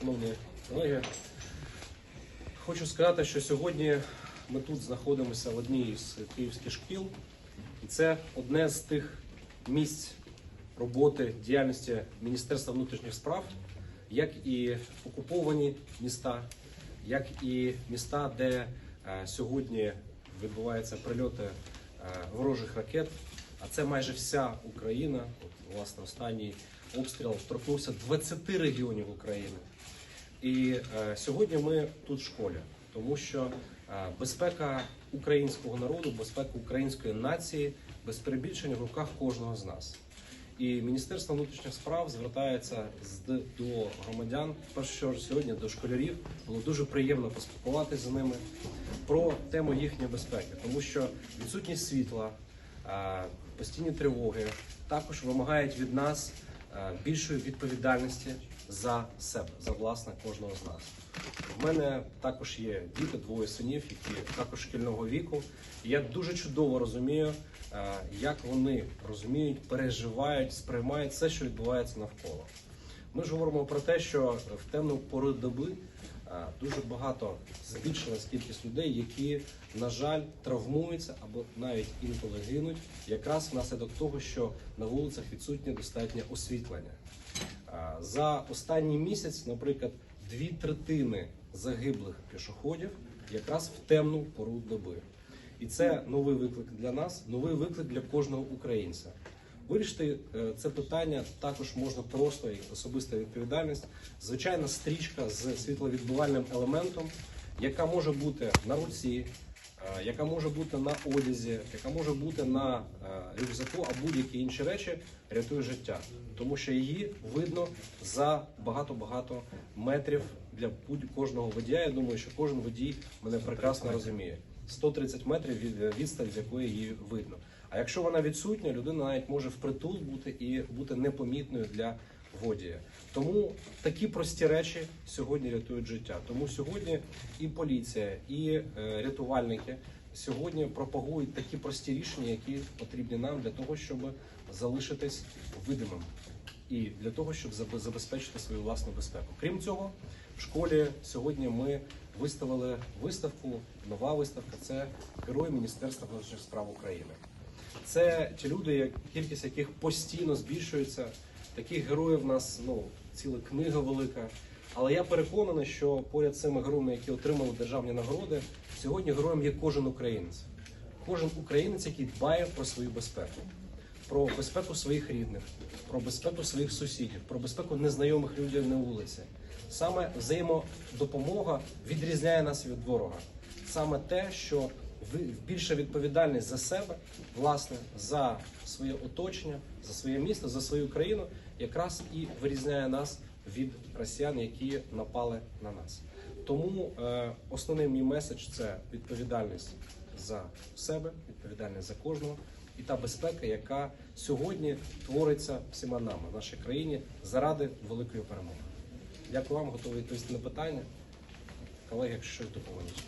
шановні колеги. Хочу сказати, що сьогодні ми тут знаходимося в одній з київських шкіл, і це одне з тих місць роботи діяльності Міністерства внутрішніх справ, як і окуповані міста, як і міста, де е, сьогодні відбуваються прильоти е, ворожих ракет. А це майже вся Україна. От, власне, останній обстріл торкнувся 20 регіонів України. І е, сьогодні ми тут в школі, тому що е, безпека українського народу, безпека української нації без перебільшення в руках кожного з нас. І Міністерство внутрішніх справ звертається з до громадян. В сьогодні до школярів було дуже приємно поспілкуватися з ними про тему їхньої безпеки, тому що відсутність світла, постійні тривоги також вимагають від нас е, більшої відповідальності за себе, за власне кожного з нас. У мене також є діти, двоє синів, які також шкільного віку. Я дуже чудово розумію, е, як вони розуміють, переживають, сприймають все, що відбувається навколо. Ми ж говоримо про те, що в темну пору доби е, дуже багато збільшилась кількість людей, які, на жаль, травмуються або навіть інколи гинуть, якраз внаслідок того, що на вулицях відсутнє достатнє освітлення. За останній місяць, наприклад, дві третини загиблих пішоходів якраз в темну пору доби. І це новий виклик для нас, новий виклик для кожного українця. Вирішити е, це питання також можна просто як особиста відповідальність. Звичайна стрічка з світловідбивальним елементом, яка може бути на руці, е, яка може бути на одязі, яка може бути на е, рюкзаку, а будь-які інші речі рятує життя, тому що її видно за багато-багато метрів для кожного водія. Я думаю, що кожен водій мене прекрасно розуміє. 130 метрів від відстань, з якої її видно. А якщо вона відсутня, людина навіть може впритул бути і бути непомітною для водія. Тому такі прості речі сьогодні рятують життя. Тому сьогодні і поліція, і е, рятувальники сьогодні пропагують такі прості рішення, які потрібні нам для того, щоб залишитись видимим і для того, щоб забе- забезпечити свою власну безпеку. Крім цього, в школі сьогодні ми виставили виставку. Нова виставка це герої Міністерства внутрішніх справ України. Це ті люди, кількість яких постійно збільшується. Таких героїв в нас ну ціла книга велика. Але я переконаний, що поряд з цими героями, які отримали державні нагороди, сьогодні героєм є кожен українець. Кожен українець, який дбає про свою безпеку, про безпеку своїх рідних, про безпеку своїх сусідів, про безпеку незнайомих людей на вулиці. Саме взаємодопомога відрізняє нас від ворога. Саме те, що більша відповідальність за себе, власне, за своє оточення, за своє місто, за свою країну, якраз і вирізняє нас від росіян, які напали на нас. Тому е, основний мій меседж це відповідальність за себе, відповідальність за кожного, і та безпека, яка сьогодні твориться всіма нами в нашій країні заради великої перемоги. Дякую вам, готовий відповісти на питання. Колеги, якщо щось допомогуть.